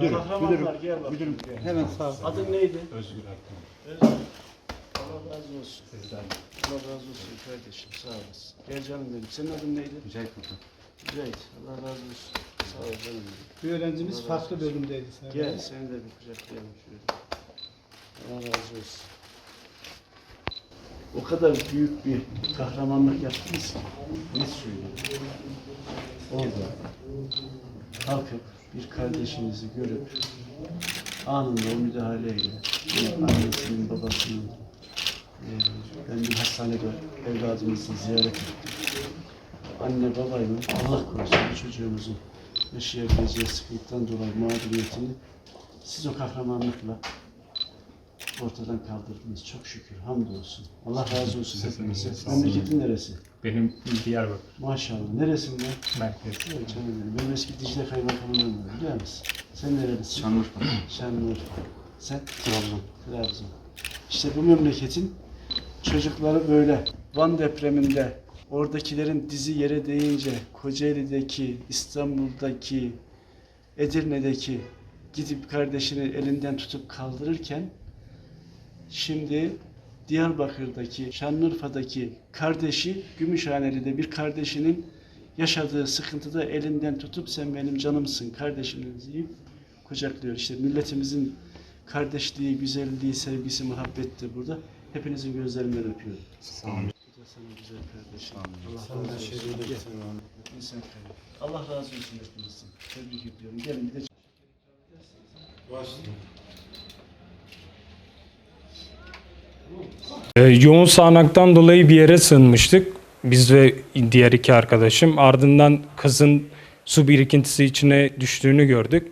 Müdürüm, Kahramanlar gel bak. Müdürüm, hemen sağ Adın neydi? Özgür Erkan. Özgür. Allah razı olsun. Allah razı olsun kardeşim. Sağ olasın. Gel canım benim. Senin adın neydi? Mücahit Kurtar. Mücahit. Allah razı olsun. Sağ ol canım benim. Bir öğrencimiz Allah farklı bölümdeydi. Sayın Gel seni de bir kucaklayalım şöyle. Allah razı olsun. O kadar büyük bir kahramanlık yaptınız ki. Ne söyleyeyim? Orada kalkıp bir kardeşinizi görüp anında o müdahaleyle annesinin babasının eee ben bir hastanede evladımızı ziyaret ettim. Anne babayın Allah korusun bu çocuğumuzun yaşayabileceği sıkıntıdan dolayı mağduriyetini siz o kahramanlıkla ortadan kaldırdınız. Çok şükür. Hamdolsun. Allah razı olsun hepinize. Memleketin neresi? Benim Diyarbakır Maşallah. Neresinden? merkez. Evet canım benim. Benim eski Dicle Kaymakamı'ndan var, biliyor musun? Sen nerelisin? Şanlıurfa. Şanlıurfa. Sen? Trabzon. Trabzon. İşte bu memleketin çocukları böyle. Van depreminde oradakilerin dizi yere değince Kocaeli'deki, İstanbul'daki, Edirne'deki gidip kardeşini elinden tutup kaldırırken şimdi Diyarbakır'daki, Şanlıurfa'daki kardeşi Gümüşhaneli'de bir kardeşinin yaşadığı sıkıntıda elinden tutup sen benim canımsın, kardeşimiz deyip kucaklıyor. İşte milletimizin kardeşliği, güzelliği, sevgisi, muhabbeti burada. Hepinizin gözlerinden öpüyorum. Sağ olun. Sana güzel kardeşim. Allah razı olsun. Allah razı olsun hepinizin. Tebrik ediyorum. Gelin bir de Ee, yoğun sağanaktan dolayı bir yere sığınmıştık. Biz ve diğer iki arkadaşım. Ardından kızın su birikintisi içine düştüğünü gördük.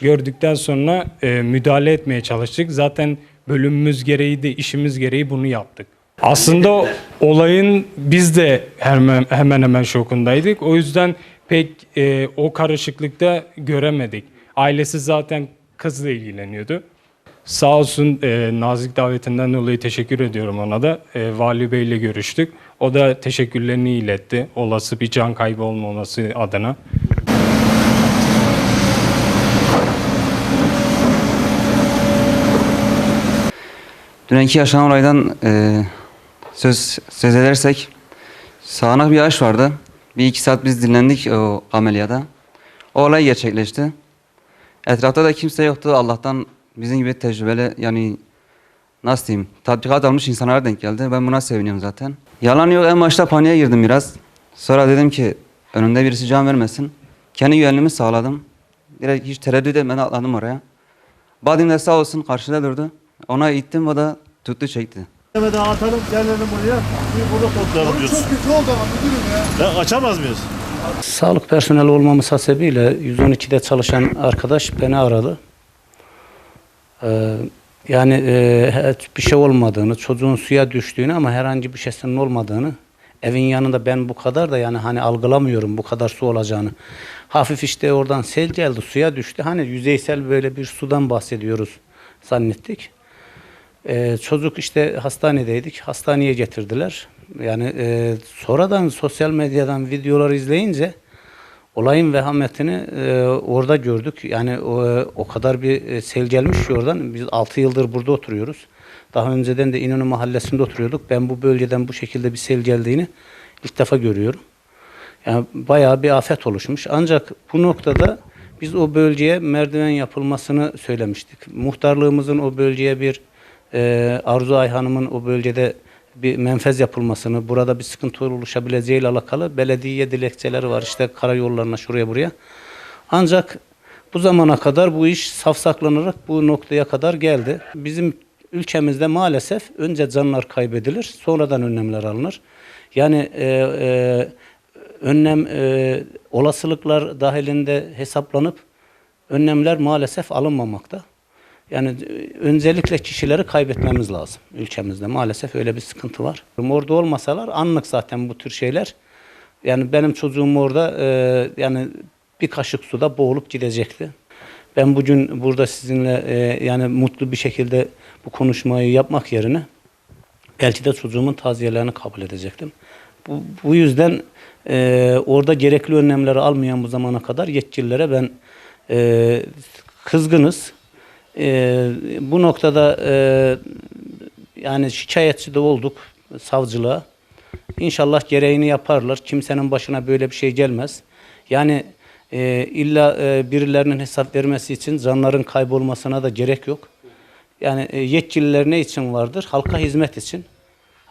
Gördükten sonra e, müdahale etmeye çalıştık. Zaten bölümümüz gereği de işimiz gereği bunu yaptık. Aslında olayın biz de hemen hemen hemen şokundaydık. O yüzden pek e, o karışıklıkta göremedik. Ailesi zaten kızla ilgileniyordu. Sağ olsun e, nazik davetinden dolayı teşekkür ediyorum ona da. E, Vali Bey ile görüştük. O da teşekkürlerini iletti. Olası bir can kaybı olmaması adına. Dünkü yaşanan olaydan e, söz söz edersek sağanak bir yağış vardı. Bir iki saat biz dinlendik o ameliyyata. O olay gerçekleşti. Etrafta da kimse yoktu. Allah'tan bizim gibi tecrübeli yani nasıl diyeyim tatbikat almış insanlara denk geldi. Ben buna seviniyorum zaten. Yalan yok en başta paniğe girdim biraz. Sonra dedim ki önümde birisi can vermesin. Kendi güvenliğimi sağladım. Direkt hiç tereddüt etmeden atladım oraya. Badim de sağ olsun karşıda durdu. Ona ittim o da tuttu çekti. Mehmet'e atalım gelelim buraya. Bir burada toplayalım diyorsun. Çok kötü oldu ama müdürüm ya. Ya açamaz mıyız? Sağlık personeli olmamız hasebiyle 112'de çalışan arkadaş beni aradı. Ee, yani e, hiçbir şey olmadığını, çocuğun suya düştüğünü ama herhangi bir şeysinin olmadığını, evin yanında ben bu kadar da yani hani algılamıyorum bu kadar su olacağını. Hafif işte oradan sel geldi, suya düştü. Hani yüzeysel böyle bir sudan bahsediyoruz zannettik. Ee, çocuk işte hastanedeydik. Hastaneye getirdiler. Yani e, sonradan sosyal medyadan videolar izleyince olayın vehametini e, orada gördük. Yani o, o kadar bir e, sel gelmiş ki oradan. Biz 6 yıldır burada oturuyoruz. Daha önceden de İnönü mahallesinde oturuyorduk. Ben bu bölgeden bu şekilde bir sel geldiğini ilk defa görüyorum. Yani bayağı bir afet oluşmuş. Ancak bu noktada biz o bölgeye merdiven yapılmasını söylemiştik. Muhtarlığımızın o bölgeye bir e, Arzu Ayhan'ımın o bölgede bir menfez yapılmasını, burada bir sıkıntı oluşabileceği ile alakalı belediye dilekçeleri var işte karayollarına şuraya buraya. Ancak bu zamana kadar bu iş safsaklanarak bu noktaya kadar geldi. Bizim ülkemizde maalesef önce canlar kaybedilir, sonradan önlemler alınır. Yani e, e, önlem e, olasılıklar dahilinde hesaplanıp önlemler maalesef alınmamakta. Yani e, öncelikle kişileri kaybetmemiz lazım ülkemizde. Maalesef öyle bir sıkıntı var. Orada olmasalar anlık zaten bu tür şeyler. Yani benim çocuğum orada e, yani bir kaşık suda boğulup gidecekti. Ben bugün burada sizinle e, yani mutlu bir şekilde bu konuşmayı yapmak yerine belki de çocuğumun taziyelerini kabul edecektim. Bu, bu yüzden e, orada gerekli önlemleri almayan bu zamana kadar yetkililere ben e, kızgınız. E, bu noktada e, yani şikayetçi de olduk savcılığa. İnşallah gereğini yaparlar. Kimsenin başına böyle bir şey gelmez. Yani e, illa e, birilerinin hesap vermesi için canların kaybolmasına da gerek yok. Yani e, yetkililer ne için vardır? Halka hizmet için.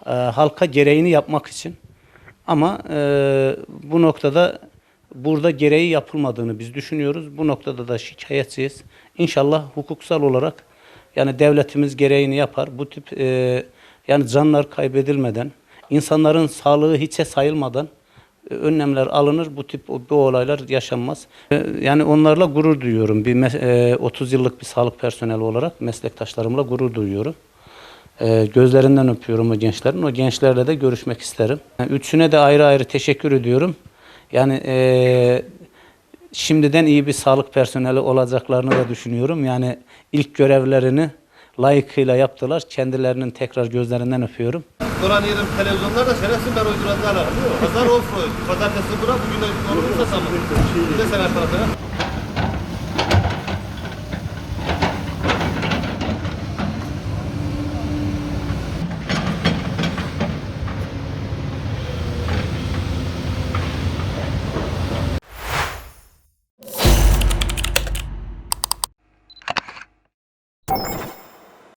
E, halka gereğini yapmak için. Ama e, bu noktada burada gereği yapılmadığını biz düşünüyoruz. Bu noktada da şikayetçiyiz. İnşallah hukuksal olarak yani devletimiz gereğini yapar. Bu tip e, yani canlar kaybedilmeden, insanların sağlığı hiçe sayılmadan e, önlemler alınır. Bu tip bu olaylar yaşanmaz. E, Yani onlarla gurur duyuyorum. Bir e, 30 yıllık bir sağlık personeli olarak meslektaşlarımla gurur duyuyorum. E, gözlerinden öpüyorum o gençlerin. O gençlerle de görüşmek isterim. Yani üçüne de ayrı ayrı teşekkür ediyorum. Yani e, şimdiden iyi bir sağlık personeli olacaklarını da düşünüyorum. Yani ilk görevlerini layıkıyla yaptılar. Kendilerinin tekrar gözlerinden öpüyorum. Kur'an yerim televizyonlarda şerefsiz ben uyduranlarla. Pazar offroad. Pazartesi bura bugün de olursa tamam. Bir de sever tarafına.